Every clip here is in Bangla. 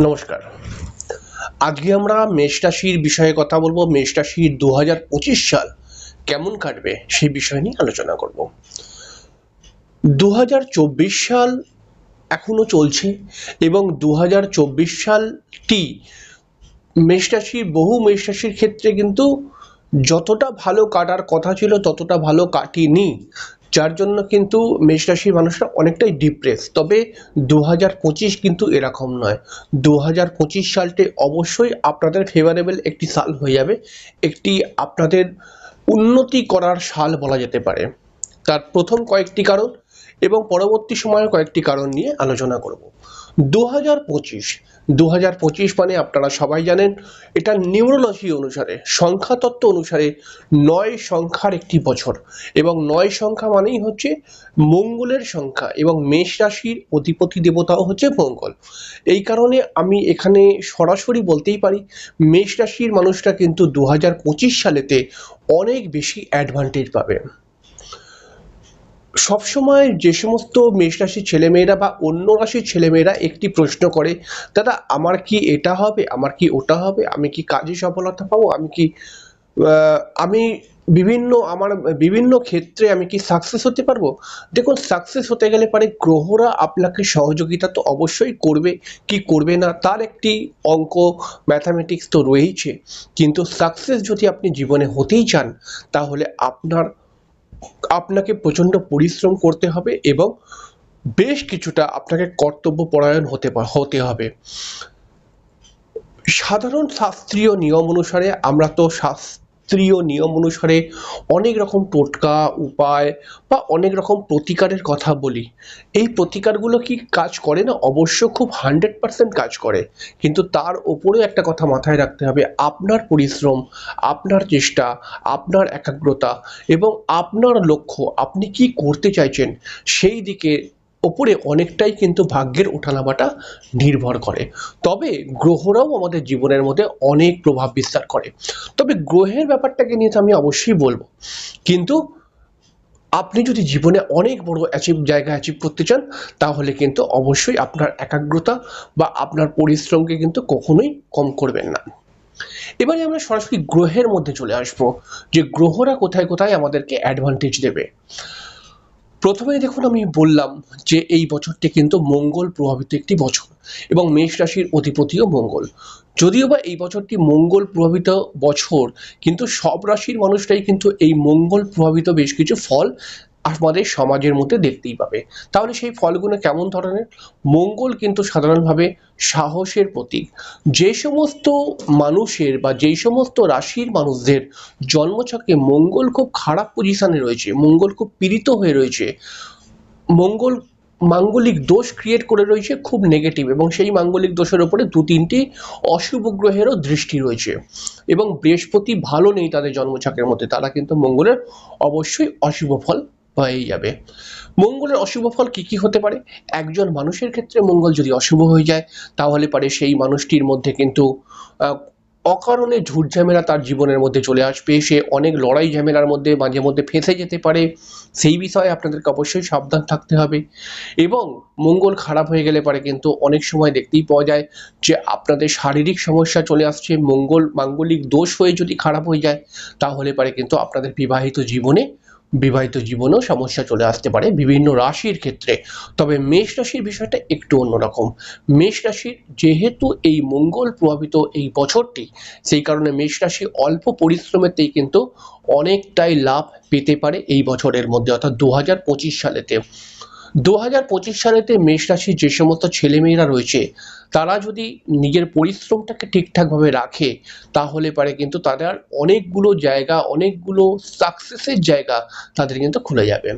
নমস্কার। আজকে আমরা মেষ রাশির বিষয়ে কথা বলব। মেষ রাশির দু হাজার পঁচিশ সাল কেমন কাটবে সেই বিষয় নিয়ে আলোচনা করব। দু হাজার চব্বিশ সাল এখনও চলছে এবং দু হাজার চব্বিশ সালটি মেষ রাশির, বহু মেষ রাশির ক্ষেত্রে কিন্তু যতটা ভালো কাটার কথা ছিল ততটা ভালো কাটেনি। যার জন্য কিন্তু মেষ রাশির মানুষরা অনেকটাই ডিপ্রেস তবে দু হাজার পঁচিশ কিন্তু এরকম নয়। দু সালটি অবশ্যই আপনাদের ফেভারেবল একটি সাল হয়ে যাবে। একটি আপনাদের উন্নতি করার সাল বলা যেতে পারে। তার প্রথম কয়েকটি কারণ এবং পরবর্তী সময়ে কয়েকটি কারণ নিয়ে আলোচনা করব। দু হাজার পঁচিশ দু হাজার পঁচিশ মানে আপনারা সবাই জানেন, এটা নিউরোলজি অনুসারে, সংখ্যাতত্ত্ব অনুসারে নয় সংখ্যার একটি বছর। এবং নয় সংখ্যা মানেই হচ্ছে মঙ্গলের সংখ্যা এবং মেষ রাশির অধিপতি দেবতাও হচ্ছে মঙ্গল। এই কারণে আমি এখানে সরাসরি বলতেই পারি, মেষ রাশির মানুষরা কিন্তু দু হাজার পঁচিশ সালেতে অনেক বেশি অ্যাডভান্টেজ পাবে। সবসময় যে সমস্ত মেষ রাশির ছেলেমেয়েরা বা অন্য রাশির ছেলেমেয়েরা একটি প্রশ্ন করে, দাদা, আমার কি এটা হবে? আমার কি ওটা হবে? আমি কি কাজে সফলতা পাবো? আমি কি আমি বিভিন্ন, আমার বিভিন্ন ক্ষেত্রে আমি কি সাকসেস হতে পারব? দেখুন সাকসেস হতে গেলে পারে গ্রহরা আপনাকে সহযোগিতা তো অবশ্যই করবে। কি করবে না? তার একটি অঙ্ক ম্যাথামেটিক্স তো রয়েইছে। কিন্তু সাকসেস যদি আপনি জীবনে হতেই চান, তাহলে আপনার আপনাকে প্রচণ্ড পরিশ্রম করতে হবে এবং বেশ কিছুটা আপনাকে কর্তব্য পরায়ণ হতে হতে হবে। সাধারণ শাস্ত্রীয় নিয়ম অনুসারে আমরা তো শাস্ত্রীয় নিয়ম অনুসারে অনেক রকম টোটকা, উপায় বা অনেক রকম প্রতিকারের কথা বলি। এই প্রতিকারগুলো কি কাজ করে না? অবশ্য খুব হান্ড্রেড পার্সেন্ট কাজ করে। কিন্তু তার ওপরেও একটা কথা মাথায় রাখতে হবে। আপনার পরিশ্রম, আপনার চেষ্টা, আপনার একাগ্রতা এবং আপনার লক্ষ্য, আপনি কি করতে চাইছেন, সেই দিকে ওপরে অনেকটাই কিন্তু ভাগ্যের ওঠানামাটা নির্ভর করে। তবে গ্রহরাও আমাদের জীবনের মধ্যে অনেক প্রভাব বিস্তার করে। তবে গ্রহের ব্যাপারটাকে নিয়ে তো আমি অবশ্যই বলব। কিন্তু আপনি যদি জীবনে অনেক বড় অ্যাচিভ জায়গা অ্যাচিভ করতে চান, তাহলে কিন্তু অবশ্যই আপনার একাগ্রতা বা আপনার পরিশ্রমকে কিন্তু কখনোই কম করবেন না। এবারে আমরা সরাসরি গ্রহের মধ্যে চলে আসব। যে গ্রহরা কোথায় কোথায় আমাদেরকে অ্যাডভান্টেজ দেবে। প্রথমেই দেখুন আমি বললাম যে এই বছরটি কিন্তু মঙ্গল প্রভাবিত একটি বছর এবং মেষ রাশির অধিপতিও মঙ্গল। যদিও বা এই বছরটি মঙ্গল প্রভাবিত বছর, কিন্তু সব রাশির মানুষরাই কিন্তু এই মঙ্গল প্রভাবিত বেশ কিছু ফল আমাদের সমাজের মধ্যে দেখতেই পাবে। তাহলে সেই ফলগুলো কেমন ধরনের? মঙ্গল কিন্তু সাধারণভাবে সাহসের প্রতীক। যে সমস্ত মানুষের বা যেই সমস্ত রাশির মানুষদের জন্মছকে মঙ্গল খুব খারাপ পজিশনে রয়েছে, মঙ্গল খুব পীড়িত হয়ে রয়েছে, মঙ্গল মাঙ্গলিক দোষ ক্রিয়েট করে রয়েছে খুব নেগেটিভ এবং সেই মাঙ্গলিক দোষের ওপরে দু তিনটি অশুভ গ্রহেরও দৃষ্টি রয়েছে এবং বৃহস্পতি ভালো নেই তাদের জন্মছকের মধ্যে, তারা কিন্তু মঙ্গলের অবশ্যই অশুভ ফল পেয়ে যাবে। মঙ্গলের অশুভ ফল কি কি হতে পারে? একজন মানুষের ক্ষেত্রে মঙ্গল যদি অশুভ হয়ে যায়, তাহলে পারে সেই মানুষটির মধ্যে কিন্তু অকারণে ঝুট ঝামেলা তার জীবনের মধ্যে চলে আসবে। সে অনেক লড়াই ঝামেলার মধ্যে মাঝে মধ্যে ফেঁসে যেতে পারে। সেই বিষয়ে আপনাদেরকে অবশ্যই সাবধান থাকতে হবে। এবং মঙ্গল খারাপ হয়ে গেলে পারে কিন্তু অনেক সময় দেখতেই পাওয়া যায় যে আপনাদের শারীরিক সমস্যা চলে আসছে, মঙ্গল, মাঙ্গলিক দোষ হয়ে যদি খারাপ হয়ে যায়, তাহলে পারে কিন্তু আপনাদের বিবাহিত জীবনে বিবাহিত জীবনেও সমস্যা চলে আসতে পারে বিভিন্ন রাশির ক্ষেত্রে। তবে মেষ রাশির বিষয়টা একটু অন্যরকম। মেষ রাশির যেহেতু এই মঙ্গল প্রভাবিত এই বছরটি, সেই কারণে মেষ রাশি অল্প পরিশ্রমেতেই কিন্তু অনেকটাই লাভ পেতে পারে এই বছরের মধ্যে, অর্থাৎ দু হাজার পঁচিশ সালেতে দু হাজার পঁচিশ সালেতে মেষ রাশির যে সমস্ত ছেলেমেয়েরা রয়েছে, তারা যদি নিজের পরিশ্রমটাকে ঠিকঠাকভাবে রাখে, তাহলে পারে কিন্তু তাদের অনেকগুলো জায়গা, অনেকগুলো সাকসেসের জায়গা তাদের কিন্তু খুলে যাবে।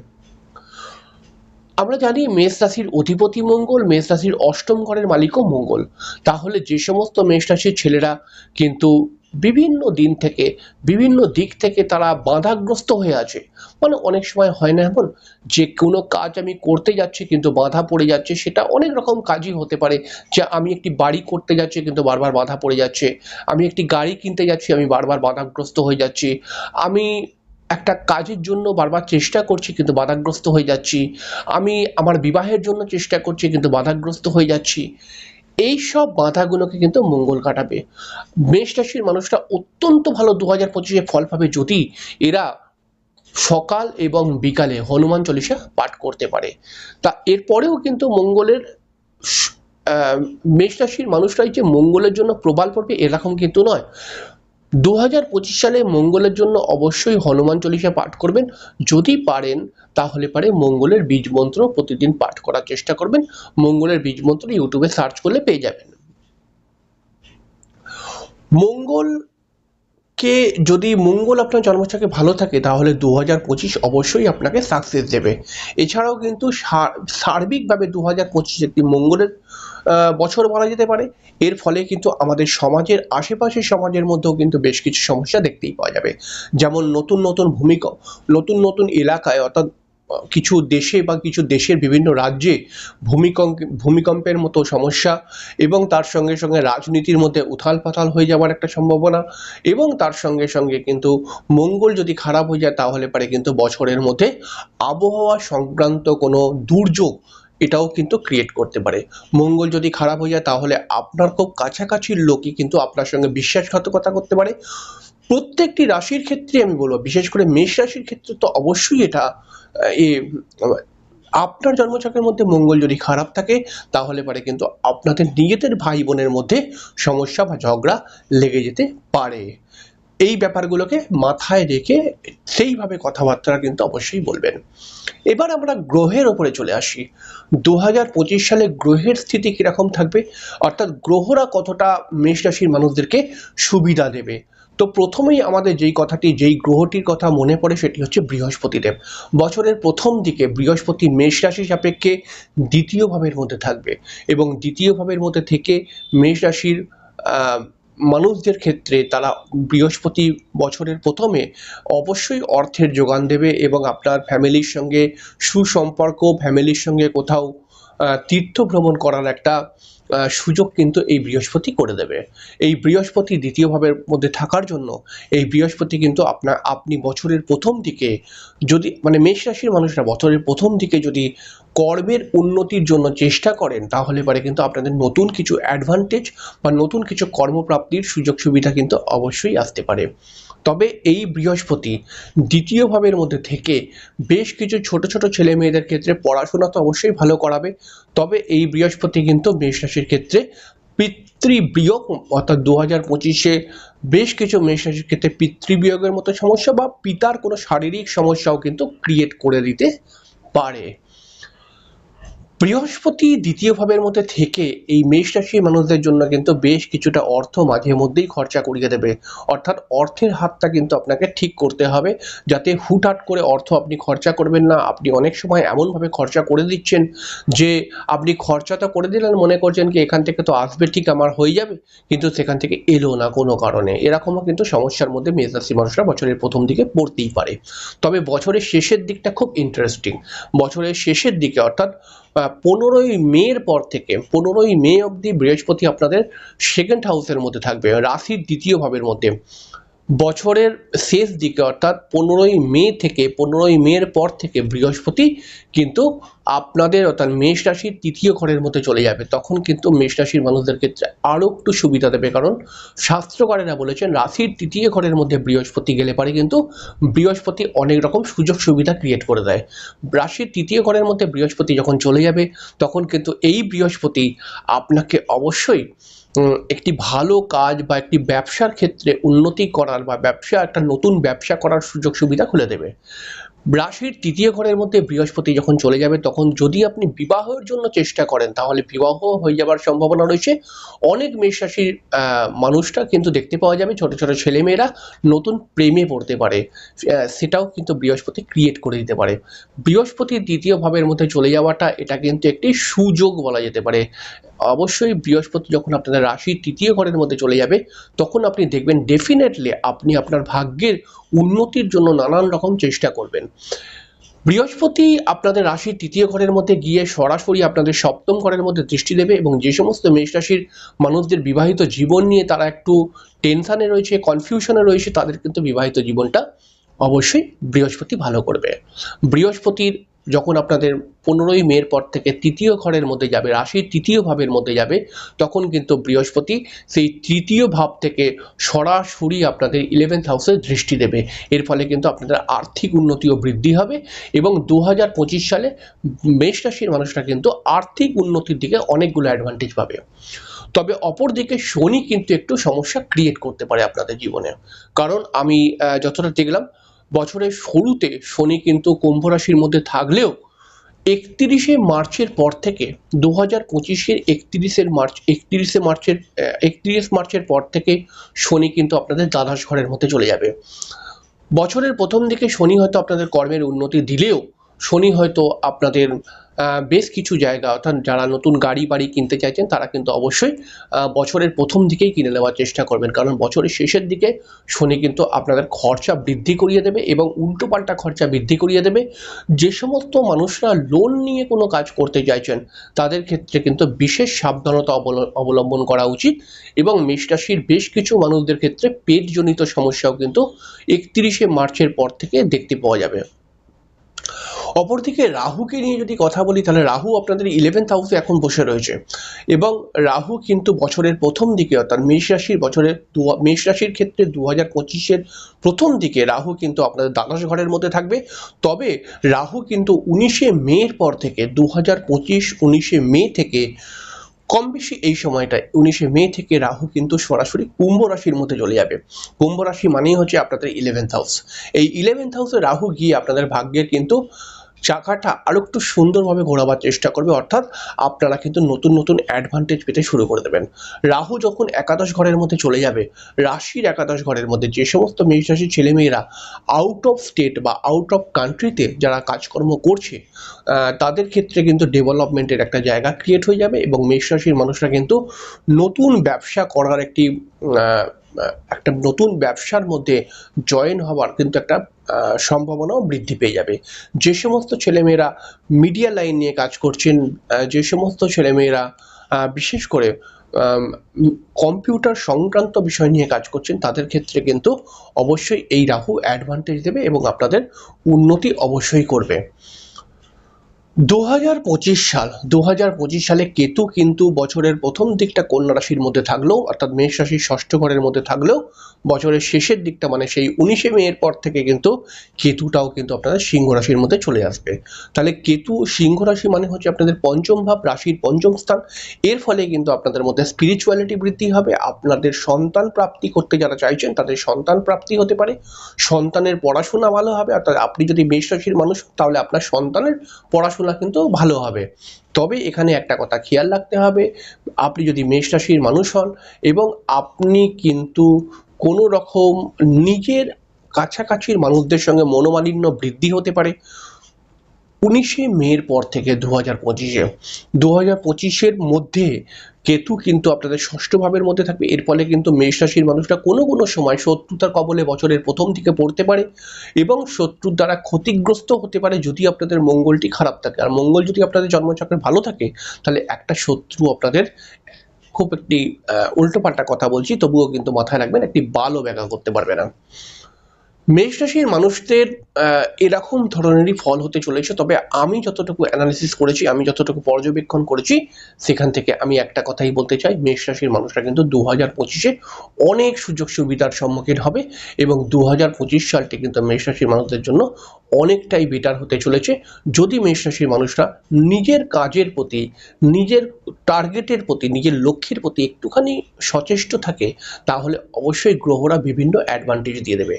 আমরা জানি মেষ রাশির অধিপতি মঙ্গল, মেষ রাশির অষ্টম ঘরের মালিকও মঙ্গল। তাহলে যে সমস্ত মেষ রাশির ছেলেরা কিন্তু বিভিন্ন দিন থেকে, বিভিন্ন দিক থেকে তারা বাধাগ্রস্ত হয়ে আছে। মানে অনেক সময় হয় না এমন যে কোনো কাজ আমি করতে যাচ্ছি কিন্তু বাধা পড়ে যাচ্ছে, সেটা অনেক রকম কাজই হতে পারে। যে আমি একটি বাড়ি করতে যাচ্ছি কিন্তু বারবার বাধা পড়ে যাচ্ছে। আমি একটি গাড়ি কিনতে যাচ্ছি, আমি বারবার বাধাগ্রস্ত হয়ে যাচ্ছি। আমি একটা কাজের জন্য বারবার চেষ্টা করছি কিন্তু বাধাগ্রস্ত হয়ে যাচ্ছি। আমি আমার বিবাহের জন্য চেষ্টা করছি কিন্তু বাধাগ্রস্ত হয়ে যাচ্ছি। এই সব বাধাগুলোকে কিন্তু মঙ্গল কাটাবে। মেষ রাশির মানুষরা অত্যন্ত ভালো দু হাজার পঁচিশে ফল পাবে যদি এরা সকাল এবং বিকালে হনুমান চল্লিশা পাঠ করতে পারে। তা এরপরেও কিন্তু মঙ্গলের মেষ রাশির মানুষরাই যে মঙ্গলের জন্য প্রবাল পড়বে এরকম কিন্তু নয়। দু হাজার পঁচিশ সালে মঙ্গলের জন্য অবশ্যই হনুমান চল্লিশা পাঠ করবেন। যদি পারেন, তাহলে পারে মঙ্গলের বীজ মন্ত্র প্রতিদিন পাঠ করার চেষ্টা করবেন। মঙ্গলের বীজ মন্ত্র ইউটিউবে সার্চ করলে পেয়ে যাবেন। মঙ্গল কে যদি মঙ্গল আপনার জন্মছকে ভালো থাকে, তাহলে দু হাজার পঁচিশ অবশ্যই আপনাকে সাকসেস দেবে। এছাড়াও কিন্তু সার্বিকভাবে দু হাজার পঁচিশ একটি মঙ্গলের বছর বলা যেতে পারে। এর ফলে কিন্তু আমাদের সমাজের আশেপাশের সমাজের মধ্যেও কিন্তু বেশ কিছু সমস্যা দেখতেই পাওয়া যাবে। যেমন নতুন নতুন ভূমিকম্প, নতুন নতুন এলাকায় অর্থাৎ কিছু দেশে বা কিছু দেশের বিভিন্ন রাজ্যে ভূমিকম্প, ভূমিকম্পের মতো সমস্যা এবং তার সঙ্গে সঙ্গে রাজনীতির মধ্যে উথাল পাথাল হয়ে যাওয়ার একটা সম্ভাবনা এবং তার সঙ্গে সঙ্গে কিন্তু মঙ্গল যদি খারাপ হয়ে যায় তাহলে পারে কিন্তু বছরের মধ্যে আবহাওয়া সংক্রান্ত কোনো দুর্যোগ এটাও কিন্তু ক্রিয়েট করতে পারে। মঙ্গল যদি খারাপ হয়ে যায়, তাহলে আপনার খুব কাছাকাছির লোকই কিন্তু আপনার সঙ্গে বিশ্বাসঘাতকতা করতে পারে। প্রত্যেকটি রাশির ক্ষেত্রে আমি বলব, বিশেষ করে মেষ রাশির ক্ষেত্রে তো অবশ্যই এটা এ, আপনার জন্মছকের মধ্যে মঙ্গল যদি খারাপ থাকে, তাহলে পারে কিন্তু আপনাদের নিজেদের ভাই বোনের মধ্যে সমস্যা বা ঝগড়া লেগে যেতে পারে। এই ব্যাপারগুলোকে মাথায় রেখে সেইভাবে কথাবার্তা কিন্তু অবশ্যই বলবেন। এবার আমরা গ্রহের ওপরে চলে আসি। দু হাজার পঁচিশ সালে গ্রহের স্থিতি কীরকম থাকবে? অর্থাৎ গ্রহরা কতটা মেষ রাশির মানুষদেরকে সুবিধা দেবে? তো প্রথমেই আমাদের যেই কথাটি, যেই গ্রহটির কথা মনে পড়ে সেটি হচ্ছে বৃহস্পতিদেব। বছরের প্রথম দিকে বৃহস্পতি মেষ রাশি সাপেক্ষে দ্বিতীয় ভাবের মধ্যে থাকবে এবং দ্বিতীয় ভাবের মধ্যে থেকে মেষ রাশির মানুষদের ক্ষেত্রে তারা বৃহস্পতি বছরের প্রথমে অবশ্যই অর্থের যোগান দেবে এবং আপনার ফ্যামিলির সঙ্গে সুসম্পর্ক, ফ্যামিলির সঙ্গে কোথাও তীর্থ ভ্রমণ করার একটা সুযোগ কিন্তু এই বৃহস্পতি করে দেবে। এই বৃহস্পতি দ্বিতীয় ভাবের মধ্যে থাকার জন্য এই বৃহস্পতি কিন্তু আপনার আপনি বছরের প্রথম দিকে যদি মানে মেষ রাশির মানুষরা বছরের প্রথম দিকে যদি কর্মের উন্নতির জন্য চেষ্টা করেন, তাহলে পরে কিন্তু আপনাদের নতুন কিছু অ্যাডভান্টেজ বা নতুন কিছু কর্মপ্রাপ্তির সুযোগ সুবিধা কিন্তু অবশ্যই আসতে পারে। তবে এই বৃহস্পতি দ্বিতীয় ভাবের মধ্যে থেকে বেশ কিছু ছোট ছোট ছেলে মেয়েদের ক্ষেত্রে পড়াশোনা তো অবশ্যই ভালো করাবে, তবে এই বৃহস্পতি কিন্তু মেষ রাশির ক্ষেত্রে পিতৃবিয়োগ, অর্থাৎ দু হাজার পঁচিশে বেশ কিছু মেষ রাশির ক্ষেত্রে পিতৃবিয়োগের মতো সমস্যা বা পিতার কোনো শারীরিক সমস্যাও কিন্তু ক্রিয়েট করে দিতে পারে। বৃহস্পতি দ্বিতীয় ভাবের মধ্যে থেকে এই মেষ রাশির মানুষদের জন্য কিন্তু বেশ কিছুটা অর্থ মাঝে মধ্যেই খরচা করিয়ে দেবে। অর্থাৎ অর্থের হাতটা কিন্তু আপনাকে ঠিক করতে হবে, যাতে হুটহাট করে অর্থ আপনি খরচা করবেন না। আপনি অনেক সময় এমনভাবে খরচা করে দিচ্ছেন যে, আপনি খরচাটা করে দিলেন, মনে করছেন কি এখান থেকে তো আসবে, ঠিক আমার হয়ে যাবে, কিন্তু সেখান থেকে এলো না কোনো কারণে। এরকমও কিন্তু সমস্যার মধ্যে মেষ রাশি মানুষরা বছরের প্রথম দিকে পড়তেই পারে। তবে বছরের শেষের দিকটা খুব ইন্টারেস্টিং বছরের শেষের দিকে অর্থাৎ পনেরোই মের পর থেকে, পনেরোই মে অবধি বৃহস্পতি আপনাদের সেকেন্ড হাউসের মধ্যে থাকবে, রাশির দ্বিতীয় ভাবের মধ্যে। বছরের শেষ দিকে, অর্থাৎ পনেরোই মে থেকে, পনেরোই মের পর থেকে বৃহস্পতি কিন্তু আপনাদের অর্থাৎ মেষ রাশির তৃতীয় ঘরের মধ্যে চলে যাবে, তখন কিন্তু মেষ রাশির মানুষদের ক্ষেত্রে আরও একটু সুবিধা দেবে। কারণ শাস্ত্রকারেরা বলেছেন, রাশির তৃতীয় ঘরের মধ্যে বৃহস্পতি গেলে পারে, কিন্তু বৃহস্পতি অনেক রকম সুযোগ সুবিধা ক্রিয়েট করে দেয়। রাশির তৃতীয় ঘরের মধ্যে বৃহস্পতি যখন চলে যাবে, তখন কিন্তু এই বৃহস্পতি আপনাকে অবশ্যই একটি ভালো কাজ বা একটি ব্যবসার ক্ষেত্রে উন্নতি করার বা ব্যবসা, একটা নতুন ব্যবসা করার সুযোগ সুবিধা খুলে দেবে। রাশির তৃতীয় ঘরের মধ্যে বৃহস্পতি যখন চলে যাবে তখন যদি আপনি বিবাহের জন্য চেষ্টা করেন তাহলে বিবাহ হয়ে যাওয়ার সম্ভাবনা রয়েছে। অনেক মেষ রাশির আহ, মানুষরা কিন্তু দেখতে পাওয়া যাবে ছোট ছোট ছেলেমেয়েরা নতুন প্রেমে পড়তে পারে। সেটাও কিন্তু বৃহস্পতি ক্রিয়েট করে দিতে পারে। বৃহস্পতির দ্বিতীয় ভাবের মধ্যে চলে যাওয়াটা এটা কিন্তু একটি সুযোগ বলা যেতে পারে। অবশ্যই বৃহস্পতি যখন আপনাদের রাশির তৃতীয় ঘরের মধ্যে চলে যাবে, তখন আপনি দেখবেন ডেফিনেটলি আপনি আপনার ভাগ্যের উন্নতির জন্য নানান রকম চেষ্টা করবেন। বৃহস্পতি আপনাদের রাশির তৃতীয় ঘরের মধ্যে গিয়ে সরাসরি আপনাদের সপ্তম ঘরের মধ্যে দৃষ্টি দেবে এবং যে সমস্ত মেষ রাশির মানুষদের বিবাহিত জীবন নিয়ে তারা একটু টেনশানে রয়েছে কনফিউশনে রয়েছে, তাদের কিন্তু বিবাহিত জীবনটা অবশ্যই বৃহস্পতি ভালো করবে। বৃহস্পতির যখন আপনাদের পনেরোই মের পর থেকে তৃতীয় ঘরের মধ্যে যাবে, রাশির তৃতীয় ভাবের মধ্যে যাবে, তখন কিন্তু বৃহস্পতি সেই তৃতীয় ভাব থেকে সরাসরি আপনাদের ইলেভেন্থ হাউসে দৃষ্টি দেবে। এর ফলে কিন্তু আপনাদের আর্থিক উন্নতিও বৃদ্ধি হবে এবং দু হাজার পঁচিশ সালে মেষ রাশির মানুষরা কিন্তু আর্থিক উন্নতির দিকে অনেকগুলো অ্যাডভান্টেজ পাবে। তবে অপরদিকে শনি কিন্তু একটু সমস্যা ক্রিয়েট করতে পারে আপনাদের জীবনে। কারণ আমি যতটা দেখলাম বছরের শুরুতে শনি কিন্তু কুম্ভ রাশির মধ্যে থাকলেও একত্রিশে মার্চের পর থেকে দু হাজার পঁচিশের একত্রিশের মার্চ, একত্রিশে মার্চের একত্রিশ মার্চের পর থেকে শনি কিন্তু আপনাদের দ্বাদশ ঘরের মধ্যে চলে যাবে। বছরের প্রথম দিকে শনি হয়তো আপনাদের কর্মের উন্নতি দিলেও শনি হয়তো আপনাদের বেশ কিছু জায়গা, অর্থাৎ যারা নতুন গাড়ি বাড়ি কিনতে চাইছেন, তারা কিন্তু অবশ্যই বছরের প্রথম দিকেই কিনে নেওয়ার চেষ্টা করবেন। কারণ বছরের শেষের দিকে শনি কিন্তু আপনাদের খরচা বৃদ্ধি করিয়ে দেবে এবং উল্টোপাল্টা খরচা বৃদ্ধি করিয়ে দেবে। যে সমস্ত মানুষরা লোন নিয়ে কোনো কাজ করতে চাইছেন, তাদের ক্ষেত্রে কিন্তু বিশেষ সাবধানতা অবল- অবলম্বন করা উচিত এবং মেষ রাশির বেশ কিছু মানুষদের ক্ষেত্রে পেটজনিত সমস্যাও কিন্তু একত্রিশে মার্চের পর থেকে দেখতে পাওয়া যাবে। অপরদিকে রাহুকে নিয়ে যদি কথা বলি, তাহলে রাহু আপনাদের ইলেভেন্থ হাউসে এখন বসে রয়েছে। এবং রাহু কিন্তু বছরের প্রথম দিকে, অর্থাৎ মেষ রাশির বছরের মেষ রাশির ক্ষেত্রে দু হাজার পঁচিশের প্রথম দিকে রাহু কিন্তু আপনাদের দ্বাদশ ঘরের মধ্যে থাকবে। তবে রাহু কিন্তু উনিশে মের পর থেকে দু হাজার পঁচিশ উনিশে মে থেকে, কম বেশি এই সময়টায়, উনিশে মে থেকে রাহু কিন্তু সরাসরি কুম্ভ রাশির মধ্যে চলে যাবে। কুম্ভ রাশি মানেই হচ্ছে আপনাদের ইলেভেন্থ হাউস এই ইলেভেন্থ হাউসে রাহু গিয়ে আপনাদের ভাগ্যের কিন্তু চাকাটা আরও একটু সুন্দরভাবে ঘোরাবার চেষ্টা করবে, অর্থাৎ আপনারা কিন্তু নতুন নতুন অ্যাডভান্টেজ পেতে শুরু করে দেবেন। রাহু যখন একাদশ ঘরের মধ্যে চলে যাবে, রাশির একাদশ ঘরের মধ্যে যে সমস্ত মেষ রাশির ছেলেমেয়েরা আউট অফ স্টেট বা আউট অফ কান্ট্রিতে যারা কাজকর্ম করছে তাদের ক্ষেত্রে কিন্তু ডেভেলপমেন্টের একটা জায়গা ক্রিয়েট হয়ে যাবে এবং মেষ রাশির মানুষরা কিন্তু নতুন ব্যবসা করার একটি একটা নতুন ব্যবসার মধ্যে জয়েন হওয়ার কিন্তু একটা সম্ভাবনাও বৃদ্ধি পেয়ে যাবে। যে সমস্ত ছেলেমেয়েরা মিডিয়া লাইন নিয়ে কাজ করছেন যে সমস্ত ছেলেমেয়েরা বিশেষ করে কম্পিউটার সংক্রান্ত বিষয় নিয়ে কাজ করছেন, তাদের ক্ষেত্রে কিন্তু অবশ্যই এই রাহু অ্যাডভান্টেজ দেবে এবং আপনাদের উন্নতি অবশ্যই করবে। দু হাজার পঁচিশ সাল দু হাজার পঁচিশ সালে কেতু কিন্তু বছরের প্রথম দিকটা কন্যা রাশির মধ্যে থাকলেও অর্থাৎ মেষ রাশির ষষ্ঠ ঘরের মধ্যে থাকলেও বছরের শেষের দিকটা মানে সেই উনিশে মে এর পর থেকে কিন্তু কেতুটাও কিন্তু আপনাদের সিংহ রাশির মধ্যে চলে আসবে। তাহলে কেতু সিংহ রাশি মানে হচ্ছে আপনাদের পঞ্চম ভাব রাশির পঞ্চম স্থান। এর ফলে কিন্তু আপনাদের মধ্যে স্পিরিচুয়ালিটি বৃদ্ধি হবে, আপনাদের সন্তান প্রাপ্তি করতে যারা চাইছেন তাদের সন্তান প্রাপ্তি হতে পারে। সন্তানের পড়াশোনা ভালো হবে, অর্থাৎ আপনি যদি মেষ রাশির মানুষ, তাহলে আপনার সন্তানের পড়াশোনা কিন্তু ভালো হবে। তবে এখানে একটা কথা খেয়াল রাখতে হবে, আপনি যদি মেষ রাশির মানুষ হন এবং আপনি কিন্তু কোনো রকম নিজের কাছাকাছির মানুষদের সঙ্গে মনোমালিন্য বৃদ্ধি হতে পারে উনিশে মের পর থেকে দু হাজার পঁচিশে। দু হাজার পঁচিশের মধ্যে কেতু কিন্তু আপনাদের ষষ্ঠ ভাবের মধ্যে থাকবে। এর ফলে কিন্তু মেষ রাশির মানুষরা কোনো কোনো সময় শত্রুতার কবলে বছরের প্রথম দিকে পড়তে পারে এবং শত্রুর দ্বারা ক্ষতিগ্রস্ত হতে পারে যদি আপনাদের মঙ্গলটি খারাপ থাকে। আর মঙ্গল যদি আপনাদের জন্মচক্রে ভালো থাকে, তাহলে একটা শত্রু আপনাদের খুব একটি উল্টোপাল্টা কথা বলছি, তবুও কিন্তু মাথায় রাখবেন, একটি বালও ব্যাখ্যা করতে পারবে না। মেষ রাশির মানুষদের এরকম ধরনেরই ফল হতে চলেছে। তবে আমি যতটুকু অ্যানালিসিস করেছি, আমি যতটুকু পর্যবেক্ষণ করেছি, সেখান থেকে আমি একটা কথাই বলতে চাই। মেষ রাশির মানুষরা কিন্তু দু হাজার পঁচিশে অনেক সুযোগ সুবিধার সম্মুখীন হবে এবং দু হাজার পঁচিশ সালটি কিন্তু মেষ রাশির মানুষদের জন্য অনেকটাই বেটার হতে চলেছে। যদি মেষ রাশির মানুষরা নিজের কাজের প্রতি, নিজের টার্গেটের প্রতি, নিজের লক্ষ্যের প্রতি একটুখানি সচেষ্ট থাকে, তাহলে অবশ্যই গ্রহরা বিভিন্ন অ্যাডভান্টেজ দিয়ে দেবে।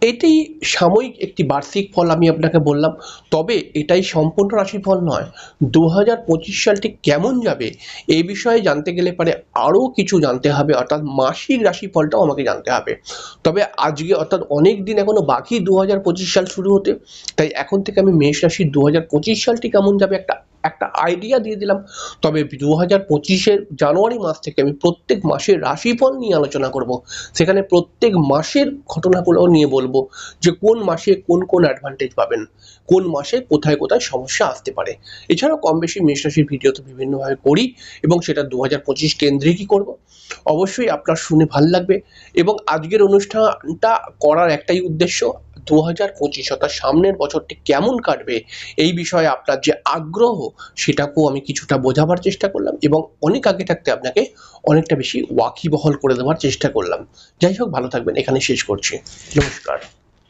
এটি সাময়িক একটি বার্ষিক ফল আমি আপনাকে বললাম। তবে এটাই সম্পূর্ণ রাশিফল নয়। দু হাজার পঁচিশ সালটি কেমন যাবে এই বিষয়ে জানতে গেলে পারে আরও কিছু জানতে হবে, অর্থাৎ মাসিক রাশিফলটাও আমাকে জানতে হবে। তবে আজকে অর্থাৎ অনেক দিন এখনও বাকি দু হাজার পঁচিশ সাল শুরু হতে তাই এখন থেকে আমি মেষ রাশি দু হাজার পঁচিশ সালটি কেমন যাবে একটা একটা আইডিয়া দিয়ে দিলাম। তবে দু হাজার পঁচিশের জানুয়ারি মাস থেকে আমি প্রত্যেক মাসের রাশিফল নিয়ে আলোচনা করব। সেখানে প্রত্যেক মাসের ঘটনাগুলো নিয়ে বলব যে কোন মাসে কোন কোন অ্যাডভান্টেজ পাবেন, কোন মাসে কোথায় কোথায় সমস্যা আসতে পারে। এছাড়াও কম বেশি মেষ রাশির ভিডিও তো বিভিন্নভাবে করি এবং সেটা দু হাজার পঁচিশ কেন্দ্রিকই করব? অবশ্যই আপনার শুনে ভালো লাগবে এবং আজকের অনুষ্ঠানটা করার একটাই উদ্দেশ্য দু হাজার পঁচিশ অর্থাৎ সামনের বছরটি কেমন কাটবে, এই বিষয়ে আপনার যে আগ্রহ সেটাকেও আমি কিছুটা বোঝাবার চেষ্টা করলাম এবং অনেক আগে থাকতে আপনাকে অনেকটা বেশি ওয়াকিবহল করে দেওয়ার চেষ্টা করলাম। যাই হোক, ভালো থাকবেন। এখানে শেষ করছি। নমস্কার।